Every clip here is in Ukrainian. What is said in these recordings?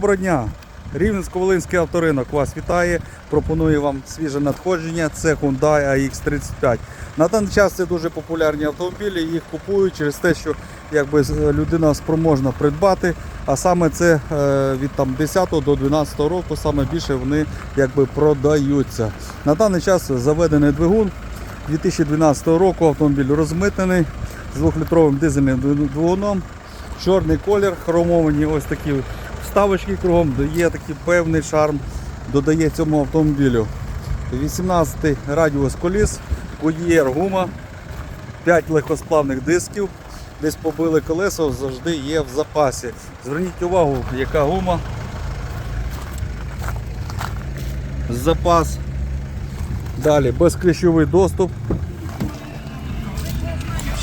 Доброго дня! Рівненсько-Волинський авторинок вас вітає. Пропонує вам свіже надходження. Це Hyundai AX35. На даний час це дуже популярні автомобілі. Їх купують через те, що якби людина спроможна придбати. А саме це е, від там 10 до 12 року саме більше вони якби продаються. На даний час заведений двигун 2012 року. Автомобіль розмитнений з 2-літровим дизельним двигуном. Чорний колір, хромовані ось такі вставочки кругом, є такий певний шарм, додає цьому автомобілю. 18 радіус коліс, Goodyear гума, 5 легкосплавних дисків, десь побили колесо, завжди є в запасі. Зверніть увагу, яка гума. Запас. Далі безкліщовий доступ.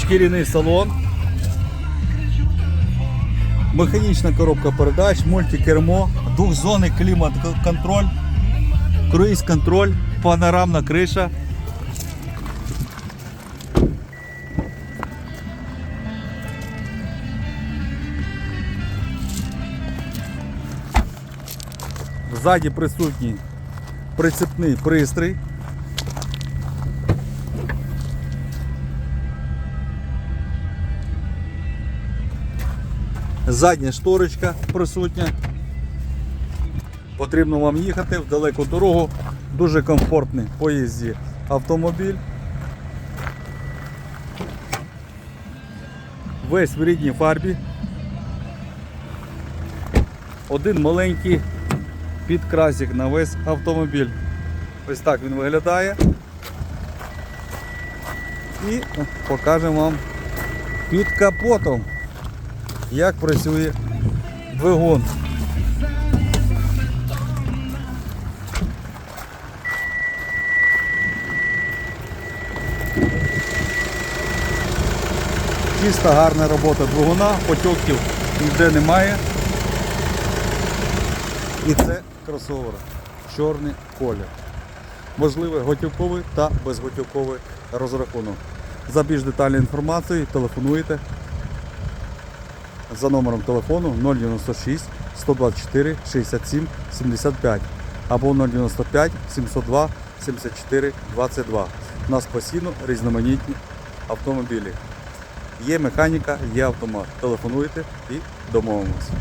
Шкіряний салон. Механічна коробка передач, мультикермо, двохзонний клімат-контроль, круїз-контроль, панорамна криша. Ззаді присутній прицепний пристрій. Задня шторочка присутня. Потрібно вам їхати в далеку дорогу. Дуже комфортний поїзді автомобіль. Весь в рідній фарбі. Один маленький підкрасик на весь автомобіль. Ось так він виглядає. І покажемо вам під капотом як працює двигун. Чиста гарна робота двигуна, потьоків ніде немає. І це кросовер. Чорний колір. Можливий готівковий та безготівковий розрахунок. За більш детальною інформацією телефонуйте за номером телефону 096 124 67 75 або 095 702 74 22. У нас постійно різноманітні автомобілі. Є механіка, є автомат. Телефонуйте і домовимося.